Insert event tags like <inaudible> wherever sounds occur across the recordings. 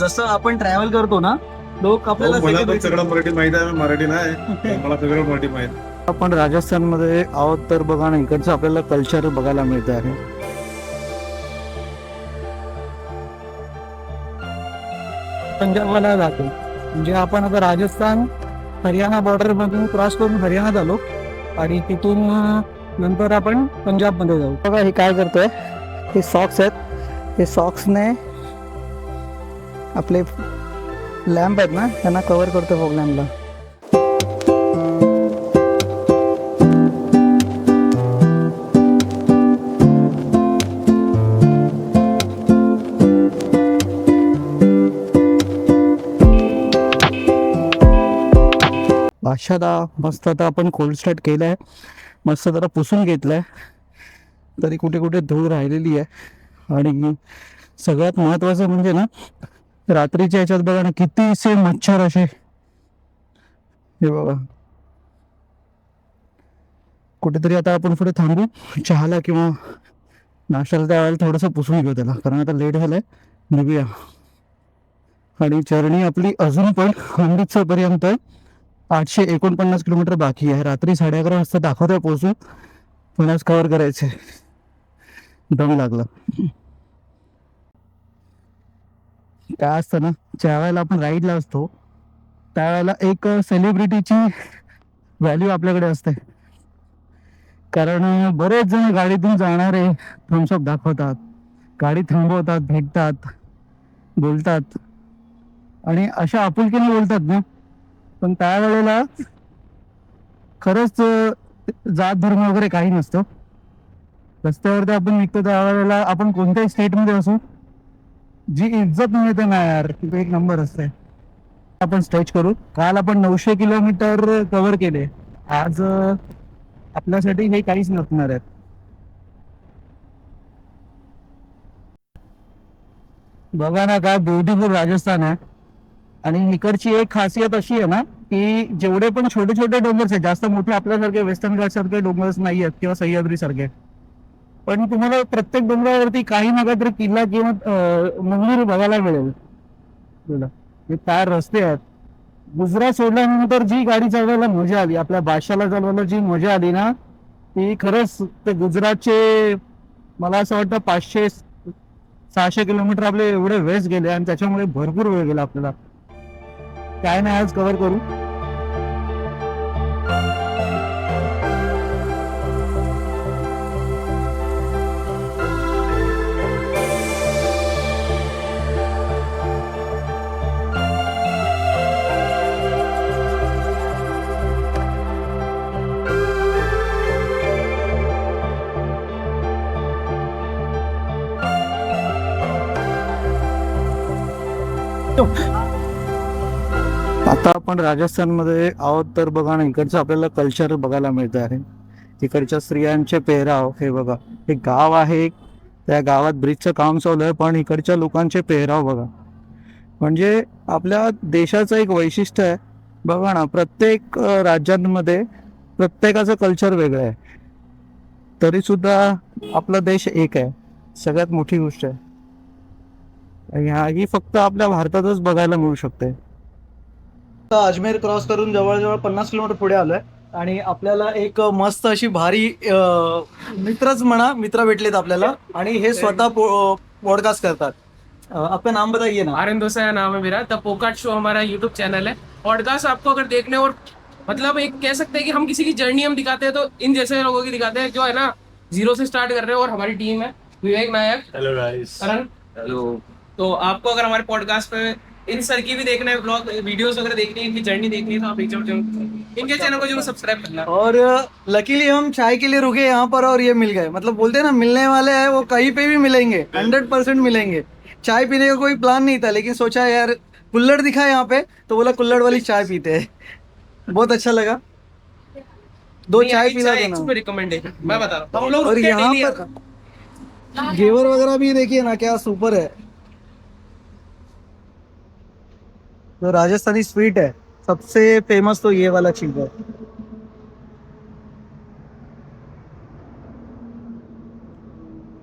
जसं आपण ट्रॅव्हल करतो ना लोक आपल्याला मला पण celebrate सगळं मराठी माहीत आहे मराठी नाही. <laughs> मला सगळं मराठी माहीत. आपण राजस्थानमध्ये आहोत तर बघा ना इकडचं आपल्याला कल्चर बघायला मिळत आहे. पंजाबला जातो म्हणजे आपण आता राजस्थान हरियाणा बॉर्डर मधून क्रॉस करून हरियाणात आलो. आणि तिथून नंतर आपण पंजाबमध्ये जाऊ. बघा हे काय करतोय? हे सॉक्स आहेत. हे सॉक्सने आपले लॅम्प आहेत ना त्यांना कवर करतो फॉग लॅम्पला भाषाला मस्त आता आपण कोल्ड स्टार्ट केलाय. मस्त जरा पुसून घेतलं आहे तरी कुठे कुठे धूळ राहिलेली आहे. आणि सगळ्यात महत्त्वाचं म्हणजे ना रात्रीच्या याच्यात बघा ना कितीसे मच्छर असे. हे बघा. कुठेतरी आता आपण पुढे थांबू. चहाला किंवा नाश्त्याला त्यावेळेला थोडंसं पुसून घेऊ त्याला कारण आता लेट झालंय. निघूया. आणि चरणी आपली अजून पण अमृतसर पर्यंत आठशे एकोणपन्नास किलोमीटर बाकी आहे. रात्री साडे अकरा वाजता दाखवतोय पोहोचू पुण्यास आज कव्हर करायचे दम लागला. काय असतं ना ज्या वेळेला आपण राईडला असतो त्यावेळेला एक सेलिब्रिटीची व्हॅल्यू आपल्याकडे असते. कारण बरेच जण गाडीतून जाणारे थम्सअप दाखवतात गाडी थांबवतात भेटतात बोलतात. आणि अशा आपुलकीने बोलतात ना. पण त्यावेळेला खरंच जात धर्म वगैरे काही नसतं. रस्त्यावरती आपण निघतो त्यावेळेला आपण कोणत्याही स्टेटमध्ये असू जी इज्जत मिळते ना यार ती एक नंबर असते. आपण स्ट्रेच करू. काल आपण नऊशे किलोमीटर कव्हर केले. आज आपल्यासाठी हे काहीच नसणार आहे बघा ना काय ब्युटिफुल राजस्थान आहे. आणि इकडची एक खासियत अशी आहे ना की जेवढे पण छोटे छोटे डोंगर्स आहेत जास्त मोठे आपल्यासारखे वेस्टर्न घाट सारखे डोंगर्स नाही आहेत किंवा सह्याद्री सारखे पण तुम्हाला प्रत्येक डोंगरावरती काही ना काहीतरी किल्ला किंवा मंदिर बघायला मिळेल. तुला हे चार रस्ते आहेत. गुजरात सोडल्यानंतर जी गाडी चालवायला मजा आली आपल्या भाषाला चालवायला जी मजा आली ना ती खरंच ते गुजरातचे मला असं वाटतं पाचशे सहाशे किलोमीटर आपले एवढे वेस्ट गेले आणि त्याच्यामुळे भरपूर वेळ गेला आपल्याला. काय नाही आज कव्हर करू. आता आपण राजस्थानमध्ये आहोत तर बघा ना इकडचं आपल्याला कल्चर बघायला मिळत आहे. इकडच्या स्त्रियांचे पेहराव हे बघा हे गाव आहे त्या गावात ब्रिजचं काम चालू आहे पण इकडच्या लोकांचे पेहराव बघा. म्हणजे आपल्या देशाचं एक वैशिष्ट्य आहे. बघा ना प्रत्येक राज्यांमध्ये प्रत्येकाचं कल्चर वेगळं आहे. तरी सुद्धा आपला देश एक आहे. सगळ्यात मोठी गोष्ट आहे. आणि हा- फक्त आपल्या भारतातच बघायला मिळू शकते. अजमेर क्रॉस करून जवळजवळ पन्नास किलोमीटर पुढे आलोय. आणि आपल्याला एक मस्त अशी भारी मित्रच म्हणा मित्र भेटलेत आपल्याला. आणि हे स्वतः पॉडकास्ट करतात. आपका नाम बताइए ना. आर्यन दोसा नाम है मेरा. द पोकाट शो हमारा यूट्यूब चैनल है. पॉडकास्ट आपको अगर देखने और मतलब एक कह सकते हैं कि हम किसी की जर्नी हम दिखाते हैं तो इन जैसे लोगों की दिखाते हैं जो है ना जीरो से स्टार्ट कर रहे हैं और हमारी टीम है. Vivek Nayak. Hello guys Karan. Hello तो आपको अगर हमारे पॉडकास्ट पे इन सर की भी देखना है ब्लॉग वीडियोस वगैरह देखनी है इनकी जर्नी देखनी है तो आप एक ज़रूर इनके चैनल को ज़रूर सब्सक्राइब करना। और लकीली हम चाय के लिए रुके यहाँ पर और ये मिल गए। मतलब बोलते हैं ना मिलने वाले हैं वो कहीं पे भी मिलेंगे हंड्रेड परसेंट मिलेंगे। चाय पीने का कोई प्लान नहीं था लेकिन सोचा यार कुल्लड़ दिखा यहाँ पे तो बोला कुल्लड़ वाली चाय पीते हैं। बहुत अच्छा लगा। दो चाय पिला देना। रिकमेंडेशन मैं बता रहा हूँ। और यहाँ पर घेवर वगैरह भी देखिए ना क्या सुपर है। जो राजस्थानी स्वीट है सबसे फेमस तो ये वाला चीज है।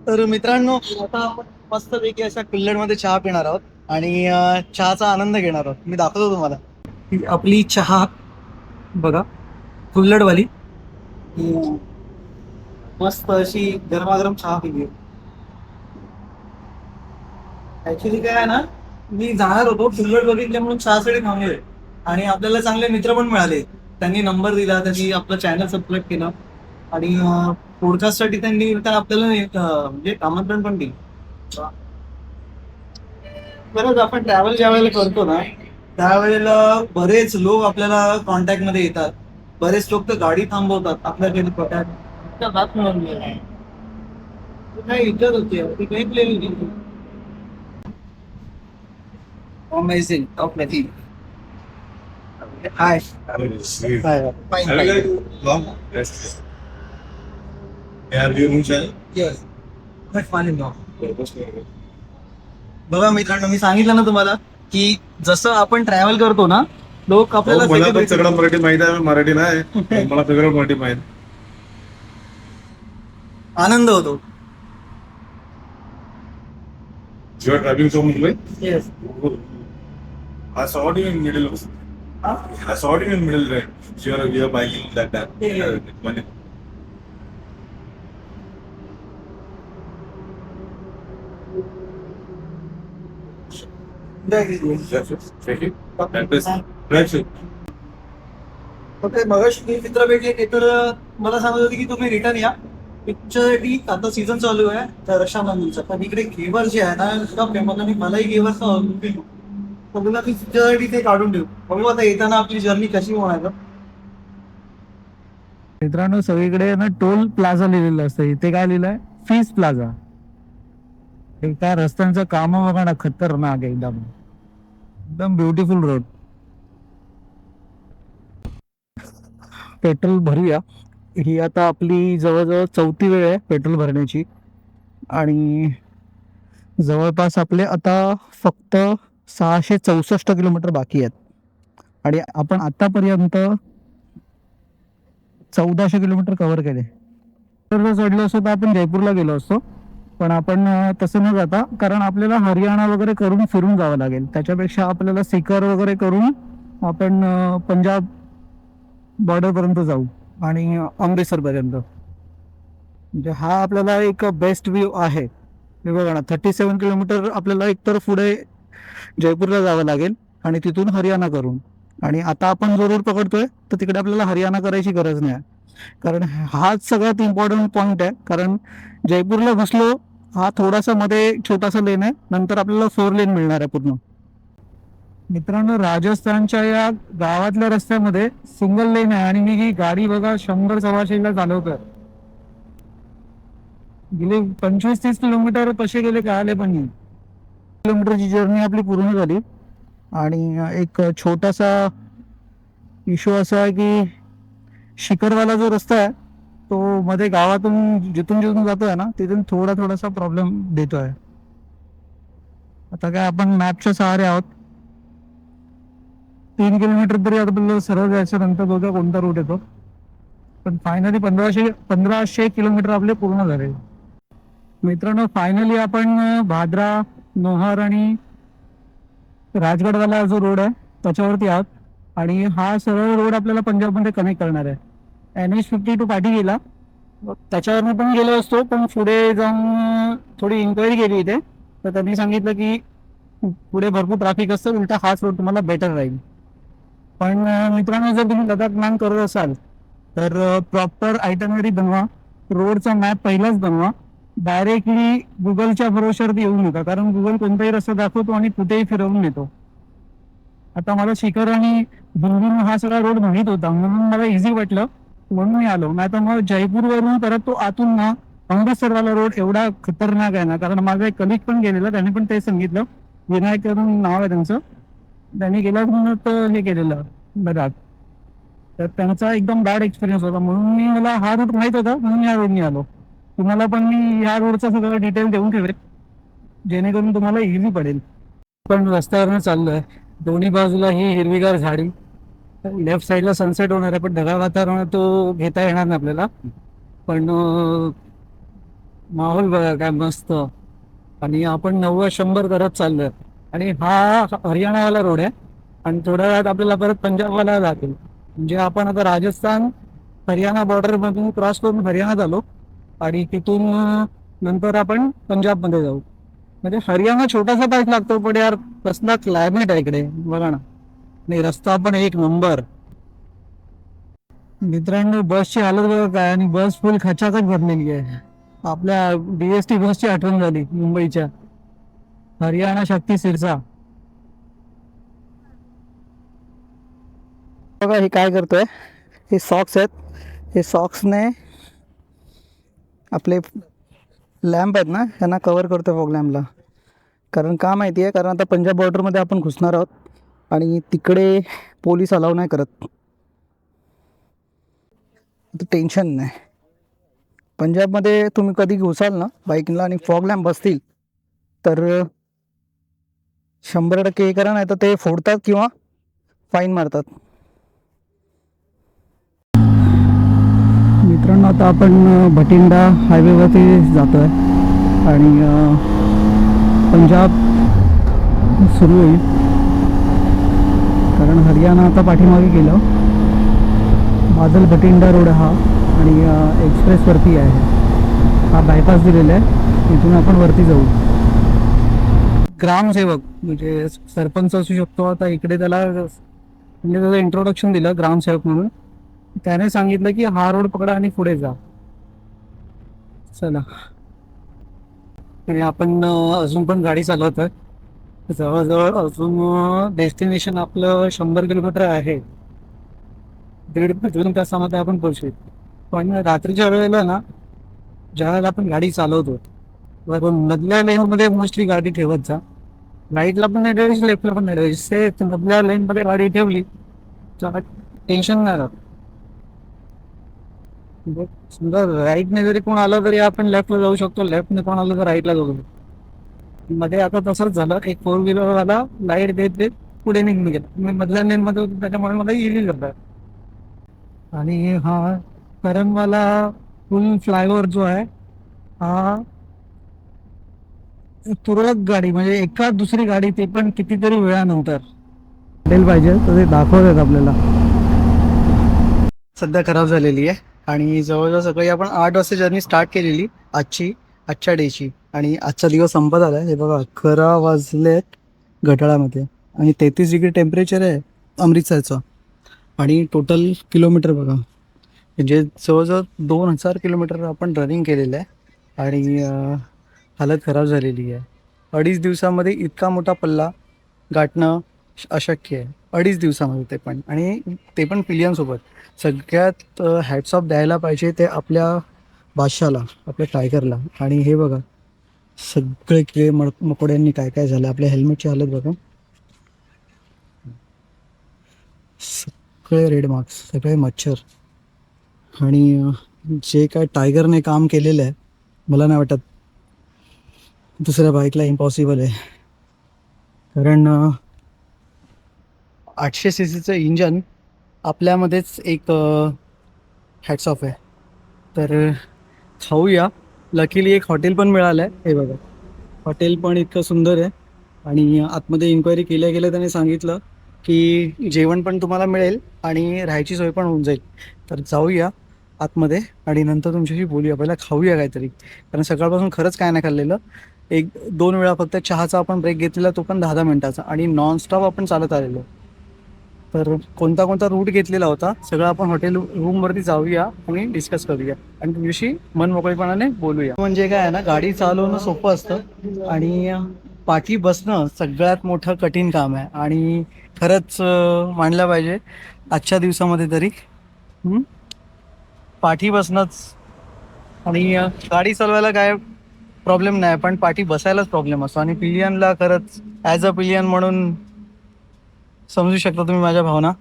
तर मित्रांनो आता आपण मस्तपैकी अशा कुल्लडमध्ये चहा पिणार आहोत आणि चहाचा आनंद घेणार आहोत. मी दाखवतो तुम्हाला. ही आपली चहा बघा कुल्लडवाली मस्त अशी गरमागरम चहा पिली. ऍक्च्युली काय आहे ना मी जाणार होतो फुलगड बघितले म्हणून चहासाठी थांबले आणि आपल्याला चांगले मित्र पण मिळाले. त्यांनी नंबर दिला त्यांनी आपलं चॅनल सबस्क्राईब केलं. आणि पॉडकास्टसाठी त्यांनी आपल्याला म्हणजे आमंत्रण पण दिलं. बरंच आपण ट्रॅव्हल ज्या वेळेला करतो ना त्यावेळेला बरेच लोक आपल्याला कॉन्टॅक्टमध्ये येतात. बरेच लोक तर गाडी थांबवतात आपल्याकडे कॉन्टॅक्ट प्लेन मिळून गेला काय इज्जत होती ती काही प्लेन होती अमेझिंग अप्रतिम हाय हाय फाईन बघा मित्रांनो मी सांगितलं ना तुम्हाला की जसं आपण ट्रॅव्हल करतो ना लोक आपल्याला मला पण second- सगळं मराठी माहीत आहे मराठी नाही. पण मला सगळं मराठी माहीत. आनंद होतो. You are driving from Mumbai yes I saw it in middle. I saw it in middle right. You're you're biking that time. Yeah, yeah. Uh. That मगाशी मी मित्र भेटले ते तर मला सांगत होते की तुम्ही रिटर्न या पिक्चरसाठी आता सीझन चालू आहे तर रक्षाबंधनचा पण इकडे गेवर जे आहे ना इतका फेमस आणि मलाही गेवरचा बघून मी ते काढून ठेवू. बघू आता येताना आपली जर्नी कशी होणार? मित्रांनो सगळीकडे ना टोल प्लाझा लिहिलेलं असतं. इथे काय लिहिलंय? Fees plaza. हे काय रस्त्यांचं काम बघा ना खतरनाक आहे एकदम. एकदम ब्युटिफुल रोड पेट्रोल भरूया. ही आता आपली जवळजवळ चौथी वेळ आहे पेट्रोल भरण्याची. आणि जवळपास आपले आता फक्त सहाशे चौसष्ट किलोमीटर बाकी आहेत. आणि आपण आतापर्यंत चौदाशे किलोमीटर कव्हर केले. तर चढलो असतो तर आपण जयपूरला गेलो असतो. पण आपण तसं न जाता कारण आपल्याला हरियाणा वगैरे करून फिरून जावं लागेल. त्याच्यापेक्षा आपल्याला सिकर वगैरे करून आपण पंजाब बॉर्डरपर्यंत जाऊ. आणि अमृतसरपर्यंत. म्हणजे हा आपल्याला एक बेस्ट व्ह्यू आहे. हे बघा ना थर्टी सेवन किलोमीटर आपल्याला एकतर पुढे जयपूरला जावं लागेल आणि तिथून हरियाणा करून. आणि आता आपण जो रोड पकडतोय तर तिकडे आपल्याला हरियाणा करायची गरज नाही. कारण हाच सगळ्यात इम्पॉर्टंट पॉईंट आहे. कारण जयपूरला घुसलो हा थोडासा मध्ये छोटासा लेन आहे. नंतर आपल्याला फोर लेन मिळणार आहे पूर्ण. मित्रांनो राजस्थानच्या या गावातल्या रस्त्यामध्ये सिंगल लेन आहे. आणि मी ही गाडी बघा शंभर सव्वाशेला चालवतोय. गेले पंचवीस तीस किलोमीटर कसे गेले कळाले पण किलोमीटरची जर्नी आपली पूर्ण झाली. आणि एक छोटासा इश्यू असा आहे की शिखरवाला जो रस्ता आहे तो मध्ये गावातून जिथून जिथून जातोय ना तिथून थोडा थोडासा प्रॉब्लेम देतो आहे आता काय आपण मॅपच्या सहारे आहोत. तीन किलोमीटर तरी आपल्याला सरळ जायचं नंतर बघा कोणता रूट येतो. पण फायनली पंधराशे पंधराशे किलोमीटर आपले पूर्ण झाले. मित्रांनो फायनली आपण भाद्रा नोहार आणि राजगडवाला जो रोड आहे त्याच्यावरती आहोत. आणि हा सरळ रोड आपल्याला पंजाबमध्ये कनेक्ट करणार आहे. एन एच फिफ्टी टू पाठी गेला त्याच्यावरनं पण गेलो असतो पण पुढे जाऊन थोडी इन्क्वायरी केली इथे. तर त्यांनी सांगितलं की पुढे भरपूर ट्रॅफिक असतं उलटा हाच रोड तुम्हाला बेटर राहील. पण मित्रांनो जर तुम्ही लडाख प्लॅन करत असाल तर प्रॉपर आयटनरी बनवा. रोडचा मॅप पहिलाच बनवा. डायरेक्टली गुगलच्या भरोश्यावरती येऊ नका. कारण गुगल कोणताही रस्ता दाखवतो आणि कुठेही फिरवून नेतो. आता मला शिखर आणि भुंगुर हा सगळा रोड माहीत होता. म्हणून मला इझी वाटलं म्हणून मी आलो. नाही तर मग जयपूरवरून परत तो आतून ना अमृतसरवाला रोड एवढा खतरनाक आहे ना. कारण माझा एक कलिक पण गेलेला. त्याने पण ते सांगितलं. विनायक करून नाव आहे त्यांचं. त्यांनी गेला म्हणून हे केलेलं. बरात तर त्यांचा एकदम बॅड एक्सपिरियन्स होता. म्हणून मी मला हा रूट माहीत होता. म्हणून या रोडनी आलो. तुम्हाला पण मी या रोडचा सगळं डिटेल देऊन ठेवेल. जेणेकरून तुम्हाला इझी पडेल. पण रस्त्यावरनं चाललोय. दोन्ही बाजूला ही हिरवीगार झाडी. लेफ्ट साईडला सनसेट होणार आहे पण ढगाळ वातावरण तो घेता येणार नाही आपल्याला. पण माहोल बघा काय मस्त. आणि आपण नव्वद शंभर करत चाललोय. आणि हा हरियाणावाला रोड आहे. आणि थोड्या वेळात आपल्याला परत पंजाबवाला जातील. म्हणजे आपण आता राजस्थान हरियाणा बॉर्डर मधून क्रॉस करून हरियाणात आलो. आणि तिथून नंतर आपण पंजाबमध्ये जाऊ. म्हणजे हरियाणा छोटासा पार्ट लागतो पण यार कसला क्लायमेट आहे इकडे. बघा ना. नाही रस्ता पण एक नंबर. मित्रांनो बसची हालत बघा काय आणि बस फुल खचाखच भरलेली आहे. आपल्या डीएसटी बसची आठवण झाली मुंबईच्या. हरियाणा शक्ती सिरसा. बघा हे काय करतोय? हे सॉक्स आहेत. हे सॉक्सने आपले लॅम्प आहेत ना यांना कवर करतो फॉग लॅम्पला कारण का माहिती आहे? कारण आता पंजाब बॉर्डरमध्ये आपण घुसणार आहोत आणि तिकडे पोलीस अलाव नाही करत. टेन्शन नाही. पंजाबमध्ये तुम्ही कधी घुसाल ना बाईकला आणि फॉग लॅम्प बसतील तर शंभर टक्के हे करा नाही तर ते फोडतात किंवा फाईन मारतात. मित्रांनो आता आपण भटिंडा हायवेवरती जातो आहे आणि पंजाब सुरू होईल. कारण हरियाणा आता पाठीमागे गेलं. बादल भटिंडा रोड हा आणि एक्सप्रेसवरती आहे. हा बायपास दिलेला आहे. इथून आपण वरती जाऊ. ग्रामसेवक म्हणजे सरपंच असू शकतो. आता इकडे त्याला म्हणजे त्याचं इंट्रोडक्शन दिलं ग्रामसेवक म्हणून. त्याने सांगितलं की हा रोड पकडा आणि पुढे जा. चला. आणि आपण अजून पण गाडी चालवत आहे जवळजवळ अजून डेस्टिनेशन आपलं शंभर किलोमीटर आहे. दीड दोन तासामध्ये आपण पोहोचू. पण रात्रीच्या वेळेला ना ज्या वेळेला आपण गाडी चालवतो मधल्या लेनमध्ये मोस्टली गाडी ठेवत जा. राईटला पण नाही ठेवायची लेफ्टला पण नाही ठेवायची सेफ मधल्या लेनमध्ये गाडी ठेवली तर टेन्शन नाही राहत. समजा राईटने जरी कोण आलं तरी आपण लेफ्टला जाऊ शकतो. लेफ्टने कोण आलं तर राईटला जाऊ शकतो. मध्ये आता तसंच झालं. एक फोर व्हीलर वाला लाइट देत देत पुढे निघून गेला. मी मधल्या लेन मध्ये होतो त्याच्यामुळे मला इली करतात आणि हा करणवाला फुल फ्लायओव्हर जो आहे हा तुरळक गाडी म्हणजे एका दुसरी गाडी ते पण कितीतरी वेळानंतर. हॉटेल पाहिजे तर ते दाखवतात आपल्याला. सध्या खराब झालेली आहे. आणि जवळजवळ सकाळी आपण आठ वाजता जर्नी स्टार्ट केलेली आजची आजच्या डेची आणि आजचा दिवस संपत आला हे बघा अकरा वाजलेत घटाळामध्ये आणि तेहतीस डिग्री टेम्परेचर आहे अमृतसरचं. आणि टोटल किलोमीटर बघा. म्हणजे जवळजवळ दोन हजार किलोमीटर आपण रनिंग केलेलं आहे. आणि हालत खराब झालेली आहे. अडीच दिवसामध्ये इतका मोठा पल्ला गाठणं श- अशक्य आहे. अडीच दिवसामध्ये ते पण. आणि ते पण पिलियनसोबत सगळ्यात हॅट्स ऑफ द्यायला पाहिजे ते आपल्या बादशाला आपल्या टायगरला आणि हे बघा सगळे किळे मड मकोड्यांनी काय काय झालं? आपल्या हेल्मेटची हालत बघा. सगळे रेड मार्क्स सगळे मच्छर. आणि जे काय टायगरने काम केलेलं आहे मला नाही वाटत दुसऱ्या बाईकला इम्पॉसिबल आहे. कारण आठशे सी सीचं इंजन आपल्यामध्येच एक हॅट्स ऑफ आहे. तर खाऊया. लकीली एक हॉटेल पण मिळालं आहे हे बघा. हॉटेल पण इतकं सुंदर आहे. आणि आतमध्ये इन्क्वायरी केल्या गेल्या त्याने सांगितलं की जेवण पण तुम्हाला मिळेल आणि राहायची सोय पण होऊन जाईल. तर जाऊया आतमध्ये आणि नंतर तुमच्याशी बोलूया. पहिला खाऊया काहीतरी. कारण सकाळपासून खरंच काय नाही खाल्लेलं. एक दोन वेळा फक्त चहाचा आपण ब्रेक घेतलेला तो पण दहा दहा मिनिटाचा. आणि नॉनस्टॉप आपण चालत आलेलो. तर कोणता कोणता रूट घेतलेला होता सगळं आपण हॉटेल रूमवरती जाऊया आणि डिस्कस करूया. आणि तुमच्याशी मन मोकळेपणाने बोलूया. म्हणजे काय आहे ना गाडी चालवणं सोपं असतं आणि पाठी बसणं सगळ्यात मोठं कठीण काम आहे. आणि खरंच मांडलं मानलं पाहिजे आजच्या दिवसामध्ये तरी पाठी बसणंच. आणि गाडी चालवायला काय प्रॉब्लेम नाही पण पाठी बसायलाच प्रॉब्लेम असतो. आणि पिलियनला खरंच ॲज अ पिलियन म्हणून समजू शकता तुम्ही माझ्या भावना?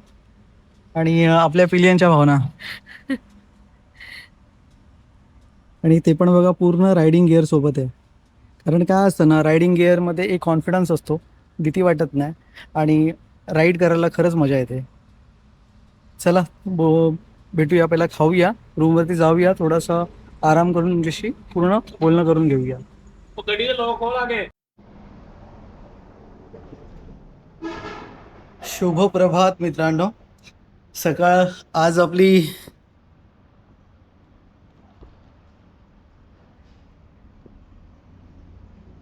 आणि आपल्या पिलियनच्या भावना? <laughs> आणि ते पण बघा पूर्ण रायडिंग गिअर सोबत आहे. कारण काय असतं ना रायडिंग गिअरमध्ये एक कॉन्फिडन्स असतो भीती वाटत नाही. आणि राईड करायला खरंच मजा येते. चला बो भेटूया पहिला खाऊया. रूमवरती जाऊया थोडासा आराम करून तुमच्याशी पूर्ण बोलणं करून घेऊया. शुभ प्रभात मित्रांनो. सकाळ आज आपली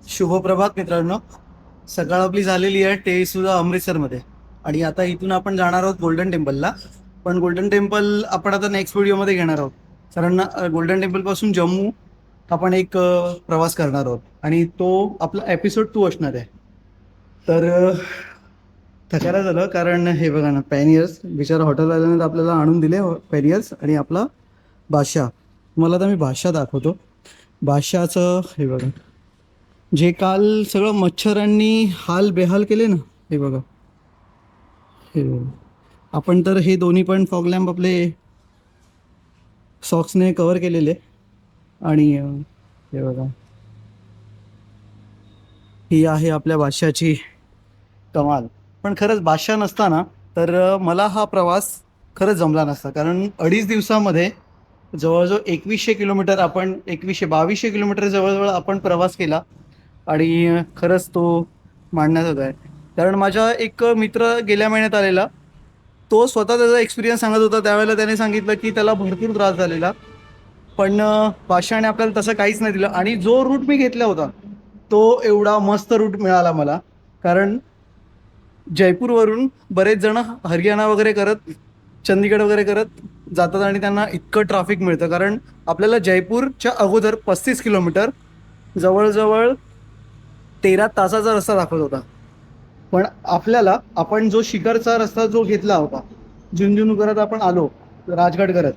शुभ प्रभात मित्रांनो. सकाळ आपली झालेली आहे ते सुद्धा अमृतसरमध्ये. आणि आता इथून आपण जाणार आहोत गोल्डन टेम्पलला पण गोल्डन टेम्पल आपण आता नेक्स्ट व्हिडिओमध्ये घेणार आहोत. कारण गोल्डन टेम्पलपासून जम्मू आपण एक प्रवास करणार आहोत. आणि तो आपला एपिसोड टू असणार आहे. तर अ, झालं? कारण हे बघा ना पॅनियर्स बिचारा हॉटेलवाल्याने तर आपल्याला आणून दिले हो, पॅनियर्स आणि आपला बादशाह. मला आता मी बादशाह दाखवतो. बादशाचं हे बघा. जे काल सगळं मच्छरांनी हाल बेहाल केले ना हे बघा. हे बघा. आपण तर हे दोन्ही पण फॉग लॅम्प आपले सॉक्सने कवर केलेले. आणि हे बघा. ही आहे आपल्या बादशाची कमाल. पण खरंच बादशाह नसताना तर मला हा प्रवास खरंच जमला नसता. कारण अडीच दिवसामध्ये जवळजवळ एकवीसशे किलोमीटर आपण एकवीसशे बावीसशे किलोमीटर जवळजवळ आपण प्रवास केला. आणि खरंच तो मांडण्यासारखा आहे कारण माझा एक मित्र गेल्या महिन्यात आलेला तो स्वतः त्याचा एक्सपिरियन्स सांगत होता. त्यावेळेला त्याने सांगितलं की त्याला भरपूर त्रास झालेला. पण अं, आपल्याला तसं काहीच नाही दिलं. आणि जो रूट मी घेतला होता तो एवढा मस्त रूट मिळाला मला. कारण जयपूरवरून बरेच जण हरियाणा वगैरे करत चंदीगड वगैरे करत जातात आणि त्यांना इतकं ट्रॅफिक मिळतं. कारण आपल्याला जयपूरच्या अगोदर पस्तीस किलोमीटर जवळजवळ तेरा तासाचा रस्ता दाखवत होता. पण आपल्याला आपण जो शिखरचा रस्ता जो घेतला होता झुंझुनू करत आपण आलो राजगड करत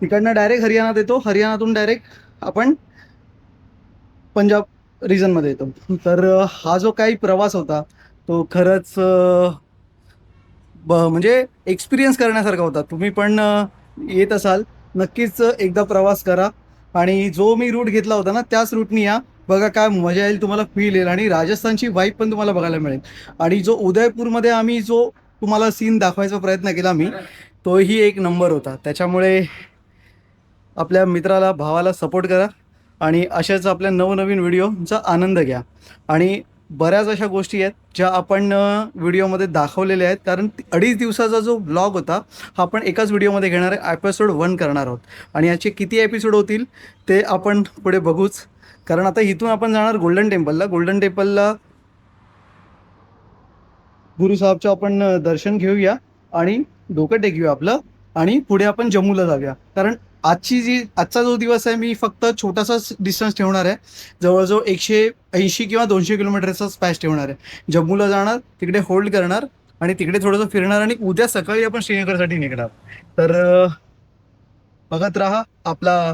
तिकडनं डायरेक्ट हरियाणात येतो. हरियाणातून डायरेक्ट आपण पंजाब रिजनमध्ये येतो. तर हा जो काही प्रवास होता तो खरंच ब म्हणजे एक्सपिरियन्स करण्यासारखा होता. तुम्ही पण येत असाल. नक्कीच एकदा प्रवास करा. आणि जो मी रूट घेतला होता ना त्याच रूटनी या. बघा काय मजा येईल तुम्हाला फील येईल. आणि राजस्थानची वाईफ पण तुम्हाला बघायला मिळेल. आणि जो उदयपूरमध्ये आम्ही जो तुम्हाला सीन दाखवायचा प्रयत्न केला मी तोही एक नंबर होता. त्याच्यामुळे आपल्या मित्राला भावाला सपोर्ट करा. आणि अशाच आपल्या नवनवीन व्हिडिओचा आनंद घ्या. आणि बऱ्याच अशा गोष्टी आहेत ज्या आपण व्हिडिओमध्ये दाखवलेल्या आहेत. कारण अडीच दिवसाचा जो ब्लॉग होता हा आपण एकाच व्हिडिओमध्ये घेणार आहे. एपिसोड वन करणार आहोत. आणि याचे किती एपिसोड होतील ते आपण पुढे बघूच. कारण आता इथून आपण जाणार गोल्डन टेम्पलला गोल्डन टेम्पलला गुरु साहेबचं आपण दर्शन घेऊया. आणि डोकं टेकूया आपलं. आणि पुढे आपण जम्मूला जाऊया. कारण आजची जी आजचा जो दिवस आहे मी फक्त छोटासाच डिस्टन्स ठेवणार आहे. जवळजवळ एकशे ऐंशी किंवा दोनशे किलोमीटरचा स्पॅच ठेवणार आहे. जम्मूला जाणार तिकडे होल्ड करणार आणि तिकडे थोडंसं फिरणार आणि उद्या सकाळी आपण श्रीनगरसाठी निघणार. तर बघत राहा आपला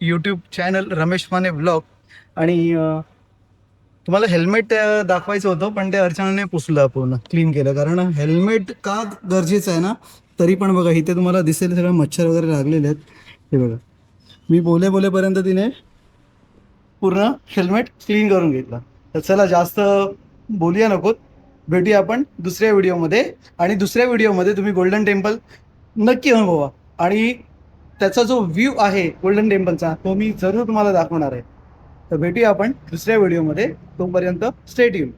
YouTube channel Ramesh Mane blog आणि तुम्हाला हेल्मेट दाखवायचं होतं पण ते अर्चनाने पुसलं पूर्ण क्लीन केलं. कारण हेल्मेट का गरजेचं आहे ना? तरी पण बघा इथे तुम्हाला दिसेल सगळं मच्छर वगैरे लागलेले आहेत. हे बघा. मी बोले बोलेपर्यंत तिने पूर्ण हेल्मेट क्लीन करून घेतला. तर चला जास्त बोलूया नकोत भेटूया आपण दुसऱ्या व्हिडिओमध्ये आणि दुसऱ्या व्हिडिओमध्ये तुम्ही गोल्डन टेम्पल नक्की अनुभवा. आणि त्याचा जो व्ह्यू आहे गोल्डन टेम्पलचा तो मी जरूर तुम्हाला दाखवणार आहे. तर भेटूया आपण दुसऱ्या व्हिडिओमध्ये तोपर्यंत स्टेट येऊ